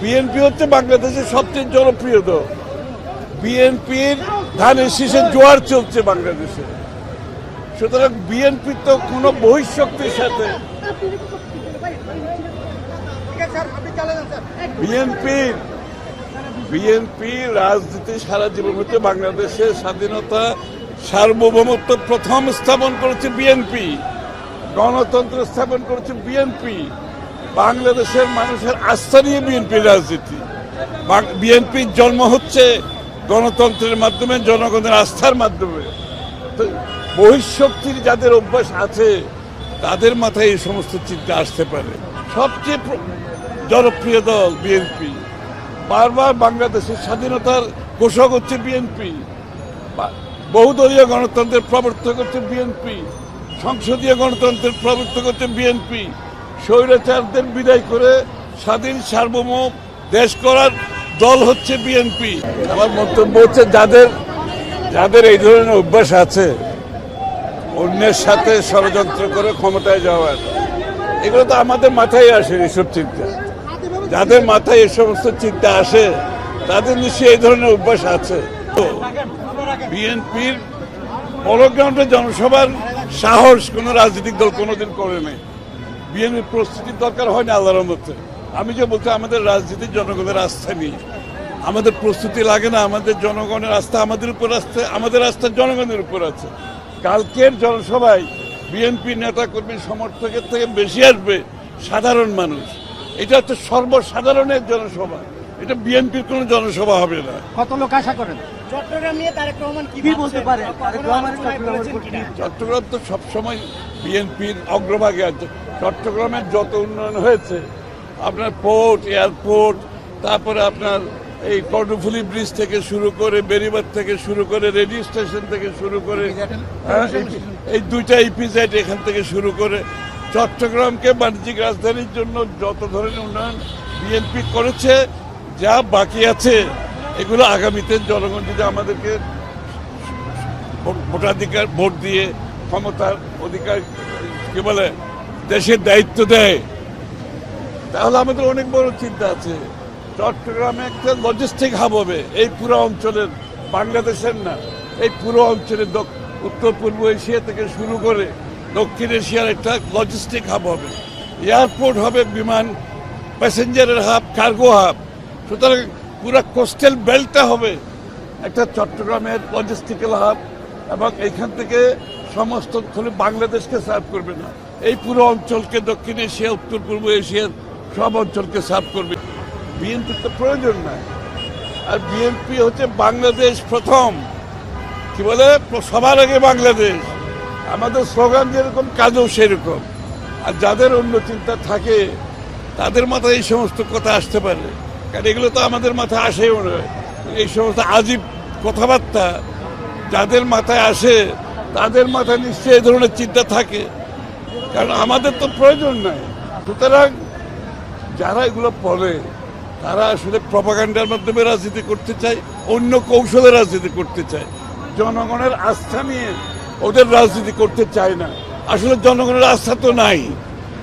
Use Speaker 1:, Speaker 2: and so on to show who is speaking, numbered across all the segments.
Speaker 1: BNP হচ্ছে বাংলাদেশের সবচেয়ে জনপ্রিয় দল। বিএনপির ধানের শীষে জোয়ার চলছে বাংলাদেশে। সুতরাং বিএনপি তো কোনো বহিঃশক্তির সাথে বিএনপির বিএনপি রাজনীতি সারা জীবন হচ্ছে বাংলাদেশের স্বাধীনতা সার্বভৌমত্ব প্রথম স্থাপন করেছে বিএনপি। গণতন্ত্র স্থাপন করেছে বিএনপি। বাংলাদেশের মানুষের আস্থা নিয়ে বিএনপির রাজনীতি। বিএনপির জন্ম হচ্ছে গণতন্ত্রের মাধ্যমে, জনগণের আস্থার মাধ্যমে। তো বহিঃশক্তির যাদের অভ্যাস আছে, তাদের মাথায় এই সমস্ত চিন্তা আসতে পারে। সবচেয়ে জনপ্রিয় দল বিএনপি। বারবার বাংলাদেশের স্বাধীনতার ঘোষক হচ্ছে বিএনপি। বহুদলীয় গণতন্ত্রের প্রবর্তক হচ্ছে বিএনপি। সংসদীয় গণতন্ত্রের প্রবর্তক হচ্ছে বিএনপি। স্বৈরাচারদের বিদায় করে স্বাধীন, সার্বভৌম দেশ করার দল হচ্ছে বিএনপি আমার মন্তব্য হচ্ছে যাদের যাদের এই ধরনের অভ্যাস আছে, অন্যের সাথে ষড়যন্ত্র করে ক্ষমতায় যাওয়ার, এগুলো তো আমাদের মাথায় আসে এইসব চিন্তা। যাদের মাথায় এই সমস্ত চিন্তা আসে, তাদের নিশ্চয়ই এই ধরনের অভ্যাস আছে। তো বিএনপির বড়গ্রাউন্ডে জনসভার সাহস কোনো রাজনৈতিক দল কোনোদিন করে নেই। বিএনপির প্রস্তুতির দরকার হয় না আল্লাহর মধ্যে আমি যে বলছি আমাদের রাজনীতি জনগণের আস্থা নেই। আমাদের প্রস্তুতি লাগে না আমাদের জনগণের আস্থা আমাদের উপর আস্থা আমাদের আস্থা জনগণের উপর আছে। কালকের জনসভায় বিএনপি নেতা কর্মী সমর্থকের থেকে বেশি আসবে সাধারণ মানুষ। এটা হচ্ছে সর্বসাধারণের জনসভা। এটা বিএনপির কোনো জনসভা হবে না।
Speaker 2: কত লোক আশা করেন?
Speaker 3: চট্টগ্রাম
Speaker 1: তো সবসময় বিএনপির অগ্রভাগে আছে। চট্টগ্রামের যত উন্নয়ন হয়েছে আপনার পোর্ট এয়ারপোর্ট তারপরে আপনার এই কর্ণফুলি ব্রিজ থেকে শুরু করে বেরিবাদ থেকে শুরু করে রেডিও স্টেশন থেকে শুরু করে হ্যাঁ, এই- এই দুইটা ইপিজেড এখান থেকে শুরু করে চট্টগ্রামকে বাণিজ্যিক রাজধানীর জন্য যত ধরনের উন্নয়ন বিএনপি করেছে যা বাকি আছে এগুলো আগামীতে জনগণ যদি আমাদেরকে ভোটাধিকার ভোট দিয়ে ক্ষমতার অধিকার কি বলে দেশের দায়িত্ব দেয়। তাহলে আমাদের অনেক বড় চিন্তা আছে। চট্টগ্রামে একটা লজিস্টিক হাব হবে। এই পুরো অঞ্চলের, বাংলাদেশের না, এই পুরো অঞ্চলের উত্তর পূর্ব এশিয়া থেকে শুরু করে দক্ষিণ এশিয়ার একটা লজিস্টিক হাব হবে। এয়ারপোর্ট হবে বিমান প্যাসেঞ্জারের হাব কার্গো হাব সুতরাং পুরো কোস্টাল বেল্টটা হবে একটা চট্টগ্রামের লজিস্টিক্যাল হাব এবং এইখান থেকে সমস্ত খালি বাংলাদেশকে সার্ভ করবে না। এই পুরো অঞ্চলকে দক্ষিণ এশিয়া, উত্তর পূর্ব এশিয়ার সব অঞ্চলকে সার্ভ করবে। বিএনপির তো প্রয়োজন নাই। আর বিএনপি হচ্ছে বাংলাদেশ প্রথম। কি বলে? সবার আগে বাংলাদেশ। আমাদের স্লোগান যেরকম, কাজও সেরকম। আর যাদের অন্য চিন্তা থাকে, তাদের মাথায় এই সমস্ত কথা আসতে পারে। কারণ এগুলো তো আমাদের মাথায় আসেও নয় এই সমস্ত আজীব কথাবার্তা যাদের মাথায় আসে, তাদের মাথায় নিশ্চয়ই এই ধরনের চিন্তা থাকে। কারণ আমাদের তো প্রয়োজন নাই। সুতরাং যারা এগুলো পড়ে, তারা আসলে প্রপাগান্ডার মাধ্যমে রাজনীতি করতে চায়, অন্য কৌশলে রাজনীতি করতে চায়। জনগণের আস্থা নিয়ে ওদের রাজনীতি করতে চায় না। আসলে জনগণের আস্থা তো নাই।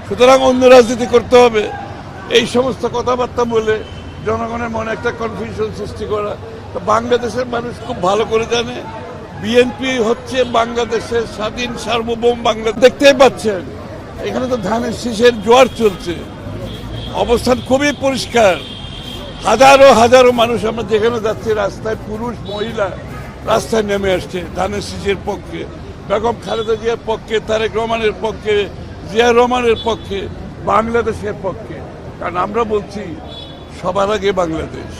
Speaker 1: সুতরাং অন্য রাজনীতি করতে হবে। এই সমস্ত কথাবার্তা বলে জনগণের মনে একটা কনফিউশন সৃষ্টি করা, তো বাংলাদেশের মানুষ খুব ভালো করে জানে। বিএনপি হচ্ছে বাংলাদেশের স্বাধীন সার্বভৌম বাংলা দেখতেই পাচ্ছেন, এখানে তো ধানের শীষের জোয়ার চলছে। অবস্থান খুবই পরিষ্কার। হাজারো হাজারো মানুষ, আমরা যেখানে যাচ্ছি, রাস্তায় পুরুষ, মহিলা রাস্তায় নেমে আসছে ধানের শীষের পক্ষে। বেগম খালেদা জিয়ার পক্ষে, তারেক রহমানের পক্ষে জিয়া রহমানের পক্ষে, বাংলাদেশের পক্ষে। কারণ আমরা বলছি, সবার আগে বাংলাদেশ।